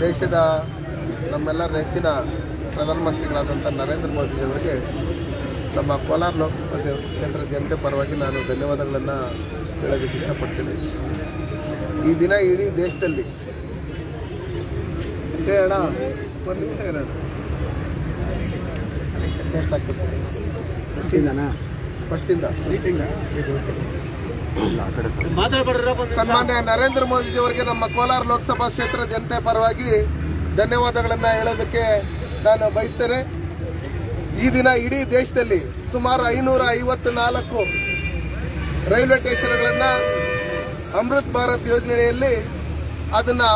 ದೇಶದ ನಮ್ಮೆಲ್ಲರ ನೆಚ್ಚಿನ ಪ್ರಧಾನಮಂತ್ರಿಗಳಾದಂಥ ನರೇಂದ್ರ ಮೋದಿಯವರಿಗೆ ನಮ್ಮ ಕೋಲಾರ ಲೋಕಸಭಾ ಕ್ಷೇತ್ರ ಜನತೆ ಪರವಾಗಿ ನಾನು ಧನ್ಯವಾದಗಳನ್ನು ಹೇಳೋದಕ್ಕೆ ಇಷ್ಟಪಡ್ತೀನಿ. ಈ ದಿನ ಇಡೀ ದೇಶದಲ್ಲಿ ಫಸ್ಟಿಂದ ಅಣ್ಣ ಒಂದು ನಿಮಿಷ ಇರೋಣ ಟೇಸ್ಟ್ ಆಗ್ತದೆ ಫಸ್ಟಿಂದ ಸನ್ಮಾನ್ಯ ನರೇಂದ್ರ ಮೋದಿಜಿಯವರಿಗೆ ನಮ್ಮ ಕೋಲಾರ ಲೋಕಸಭಾ ಕ್ಷೇತ್ರ ಜನತೆ ಪರವಾಗಿ ಧನ್ಯವಾದಗಳನ್ನು ಹೇಳೋದಕ್ಕೆ ನಾನು ಬಯಸ್ತೇನೆ. ಈ ದಿನ ಇಡೀ ದೇಶದಲ್ಲಿ ಸುಮಾರು ಐನೂರ ಐವತ್ತು ನಾಲ್ಕು ರೈಲ್ವೆ ಸ್ಟೇಷನ್ಗಳನ್ನು ಅಮೃತ್ ಭಾರತ್ ಯೋಜನೆಯಲ್ಲಿ ಅದನ್ನು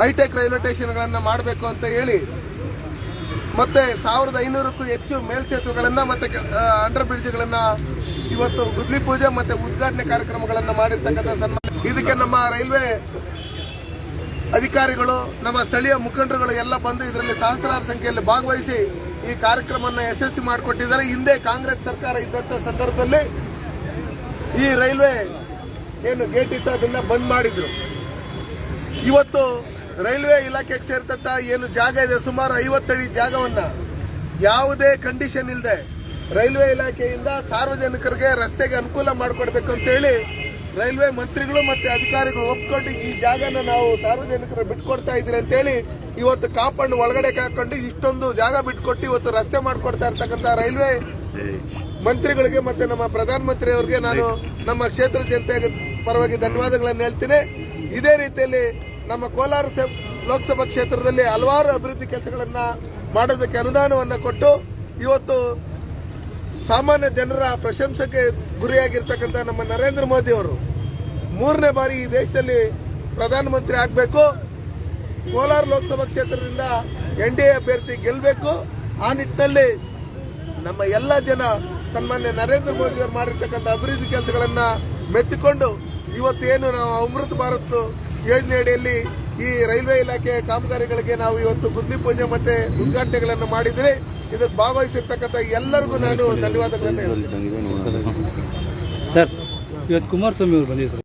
ಹೈಟೆಕ್ ರೈಲ್ವೆ ಸ್ಟೇಷನ್ಗಳನ್ನು ಮಾಡಬೇಕು ಅಂತ ಹೇಳಿ ಮತ್ತೆ ಸಾವಿರದ ಐನೂರಕ್ಕೂ ಹೆಚ್ಚು ಮೇಲ್ಸೇತುವೆಗಳನ್ನು ಮತ್ತೆ ಅಂಡರ್ ಬ್ರಿಡ್ಜ್ಗಳನ್ನು ಇವತ್ತು ಗುದ್ಲಿ ಪೂಜೆ ಮತ್ತೆ ಉದ್ಘಾಟನೆ ಕಾರ್ಯಕ್ರಮಗಳನ್ನು ಮಾಡಿರ್ತಕ್ಕಂಥ ಸನ್ಮಾನ ಇದಕ್ಕೆ ನಮ್ಮ ರೈಲ್ವೆ ಅಧಿಕಾರಿಗಳು, ನಮ್ಮ ಸ್ಥಳೀಯ ಮುಖಂಡರುಗಳು ಎಲ್ಲ ಬಂದು ಇದರಲ್ಲಿ ಸಹಸ್ರಾರು ಸಂಖ್ಯೆಯಲ್ಲಿ ಭಾಗವಹಿಸಿ ಈ ಕಾರ್ಯಕ್ರಮವನ್ನು ಯಶಸ್ವಿ ಮಾಡಿಕೊಟ್ಟಿದ್ದಾರೆ. ಹಿಂದೆ ಕಾಂಗ್ರೆಸ್ ಸರ್ಕಾರ ಇದ್ದಂಥ ಸಂದರ್ಭದಲ್ಲಿ ಈ ರೈಲ್ವೆ ಏನು ಗೇಟ್ ಇತ್ತು, ಅದನ್ನ ಬಂದ್ ಮಾಡಿದ್ರು. ಇವತ್ತು ರೈಲ್ವೆ ಇಲಾಖೆಗೆ ಸೇರ್ತಂತ ಏನು ಜಾಗ ಇದೆ, ಸುಮಾರು ಐವತ್ತಡಿ ಜಾಗವನ್ನ ಯಾವುದೇ ಕಂಡೀಷನ್ ಇಲ್ಲದೆ ರೈಲ್ವೆ ಇಲಾಖೆಯಿಂದ ಸಾರ್ವಜನಿಕರಿಗೆ ರಸ್ತೆಗೆ ಅನುಕೂಲ ಮಾಡಿಕೊಡ್ಬೇಕು ಅಂತೇಳಿ ರೈಲ್ವೆ ಮಂತ್ರಿಗಳು ಮತ್ತೆ ಅಧಿಕಾರಿಗಳು ಒಪ್ಕೊಂಡು ಈ ಜಾಗನ ನಾವು ಸಾರ್ವಜನಿಕರು ಬಿಟ್ಕೊಡ್ತಾ ಇದ್ದೀರಿ ಅಂತೇಳಿ ಇವತ್ತು ಕಾಪಾಡ್ ಒಳಗಡೆ ಹಾಕೊಂಡು ಇಷ್ಟೊಂದು ಜಾಗ ಬಿಟ್ಕೊಟ್ಟು ಇವತ್ತು ರಸ್ತೆ ಮಾಡಿಕೊಡ್ತಾ ಇರ್ತಕ್ಕಂಥ ರೈಲ್ವೆ ಮಂತ್ರಿಗಳಿಗೆ ಮತ್ತೆ ನಮ್ಮ ಪ್ರಧಾನಮಂತ್ರಿ ಅವರಿಗೆ ನಾನು ನಮ್ಮ ಕ್ಷೇತ್ರ ಜನತೆ ಪರವಾಗಿ ಧನ್ಯವಾದಗಳನ್ನು ಹೇಳ್ತೀನಿ. ಇದೇ ರೀತಿಯಲ್ಲಿ ನಮ್ಮ ಕೋಲಾರ ಲೋಕಸಭಾ ಕ್ಷೇತ್ರದಲ್ಲಿ ಹಲವಾರು ಅಭಿವೃದ್ಧಿ ಕೆಲಸಗಳನ್ನ ಮಾಡೋದಕ್ಕೆ ಅನುದಾನವನ್ನು ಕೊಟ್ಟು ಇವತ್ತು ಸಾಮಾನ್ಯ ಜನರ ಪ್ರಶಂಸೆಗೆ ಗುರಿಯಾಗಿರ್ತಕ್ಕಂಥ ನಮ್ಮ ನರೇಂದ್ರ ಮೋದಿ ಅವರು ಮೂರನೇ ಬಾರಿ ಈ ದೇಶದಲ್ಲಿ ಪ್ರಧಾನಮಂತ್ರಿ ಆಗಬೇಕು. ಕೋಲಾರ ಲೋಕಸಭಾ ಕ್ಷೇತ್ರದಿಂದ ಎನ್ ಡಿ ಎ ಅಭ್ಯರ್ಥಿ ಗೆಲ್ಲಬೇಕು ಆ ನಿಟ್ಟಿನಲ್ಲಿ ನಮ್ಮ ಎಲ್ಲ ಜನ ಸನ್ಮಾನ್ಯ ನರೇಂದ್ರ ಮೋದಿ ಅವರು ಮಾಡಿರ್ತಕ್ಕಂಥ ಅಭಿವೃದ್ಧಿ ಕೆಲಸಗಳನ್ನು ಮೆಚ್ಚಿಕೊಂಡು ಇವತ್ತೇನು ನಾವು ಅಮೃತ ಭಾರತ್ ಯೋಜನೆಯಡಿಯಲ್ಲಿ ಈ ರೈಲ್ವೆ ಇಲಾಖೆ ಕಾಮಗಾರಿಗಳಿಗೆ ನಾವು ಇವತ್ತು ಗುದ್ದಿ ಪೂಜೆ ಮತ್ತೆ ಉದ್ಘಾಟನೆಗಳನ್ನು ಮಾಡಿದ್ರೆ ಇದಕ್ಕೆ ಭಾಗವಹಿಸಿರ್ತಕ್ಕಂಥ ಎಲ್ಲರಿಗೂ ನಾನು ಧನ್ಯವಾದಗಳನ್ನು ಹೇಳ್ತೀನಿ. ಸರ್ ಇವತ್ತು ಕುಮಾರಸ್ವಾಮಿ ಅವರು ಬಂದಿದ್ರು